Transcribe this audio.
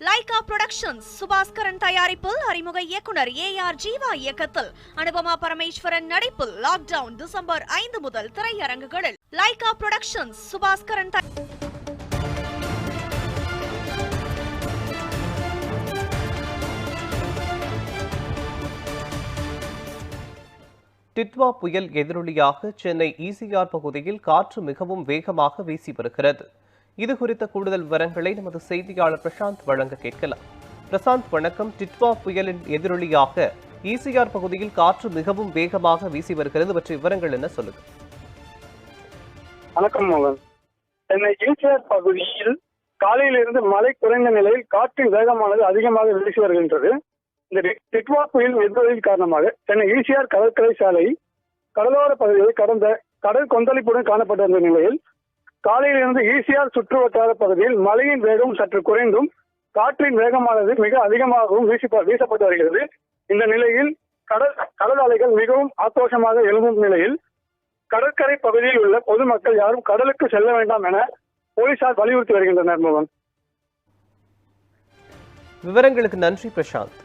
Lyca productions Subaskaran தயாரிப்பில் அறிமுக இயக்குனர் ஏ ஆர் ஜீவா இயக்கத்தில் அனுபமா பரமேஸ்வரன் நடிப்பில் லாக்டவுன் டிசம்பர் ஐந்து முதல் திரையரங்குகளில். லைகா புரொடக்ஷன்ஸ் சுபாஸ்கரன் டிட்வா புயல் எதிரொலியாக சென்னை ஈசிஆர் பகுதியில் காற்று மிகவும் வேகமாக வீசி வருகிறது. இது குறித்த கூடுதல் விவரங்களை நமது செய்தியாளர் பிரசாந்த் வழங்க கேட்கலாம். பிரசாந்த் வணக்கம். டிட்வா புயலின் எதிரொலியாக ஈசிஆர் பகுதியில் காற்று மிகவும் வேகமாக வீசி வருகிறது. பற்றிய விவரங்கள் என்ன சொல்லுங்க வணக்கம் மோகன். சென்னை ஈசிஆர் பகுதியில் காலையிலிருந்து மழை குறைந்த நிலையில் காற்றின் வேகமானது அதிகமாக வீசி வருகின்றது. இந்த டிட்வா புயல் எதிரொலியின் காரணமாக சென்னை ஈசிஆர் கடற்கரை சாலை கடலோர பகுதியில் கடந்த கடல் கொந்தளிப்புடன் காணப்பட்டிருந்த நிலையில் காலையிலிருந்து ஈசிஆர் சுற்று வட்டார பகுதியில் மழையின் வேகம் சற்று குறைந்தும் காற்றின் வேகமானது மிக அதிகமாகவும் வீசப்பட்டு வருகிறது. இந்த நிலையில் கடல் கடல் அலைகள் மிகவும் ஆக்ரோஷமாக எழும்பும் நிலையில் கடற்கரை பகுதியில் உள்ள பொதுமக்கள் யாரும் கடலுக்கு செல்ல வேண்டாம் என போலீசார் வலியுறுத்தி வருகின்றனர் மோகன். விவரங்களுக்கு நன்றி பிரசாந்த்.